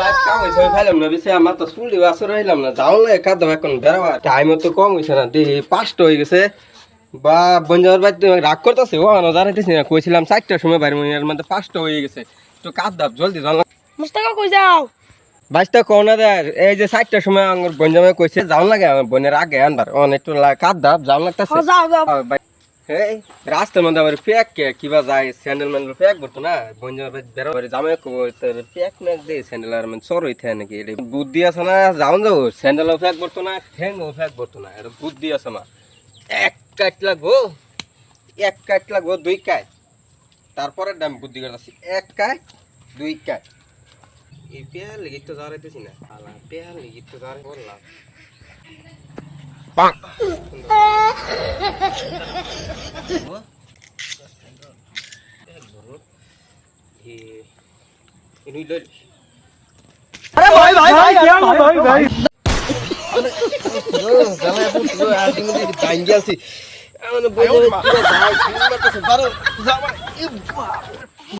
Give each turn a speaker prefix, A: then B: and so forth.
A: Bike কাম হইছে ফাইলাম না বেশি আমার তো চুল দিবা হইলাম না যাও না একা দাও এখন বেরোবা টাইম তো কম হইছে না দেখি পাঁচটা হয়ে গেছে। বা বঞ্জাবার বাড়িতে রাগ করতেছে ও আনো দাঁড়াইতেছি না কইছিলাম চারটার সময় বাইরে মনে মধ্যে পাঁচটা হয়ে গেছে। তো দাব জলদি জল।
B: মুস্তাকা কই যাও?
A: বাইশটা কোন দেয় এই যে চারটার সময় আমার বঞ্জামে কইছে যাও লাগে আমার বোনের আগে আনবার অন একটু কাঁদ দাব যাও লাগতেছে।
B: যাও যাও।
A: রাস্তার মধ্যে প্যাক কে কিবা যায় স্যান্ডেল ম্যান্ডেল প্যাক করতো না বঞ্জা বেরো জামে প্যাক ম্যাক দিয়ে স্যান্ডেল আর মানে চোর হইতে নাকি বুদ্ধি আছে না, যাও যাও স্যান্ডেলও প্যাক করতো না ঠ্যাংও প্যাক করতো না বুদ্ধি আছে না এক কাট লাগবো, এক কাট লাগবো, দুই কাট তারপরে দাম বুদ্ধি করতেছি এক কাট দুই কাট এই পেয়ার লেগে তো দাঁড়াইতেছি না পেয়ার লেগে তো দাঁড়াই পাক।
B: আরে ভাই ভাই ভাই। ভাই ভাই
A: ভাই।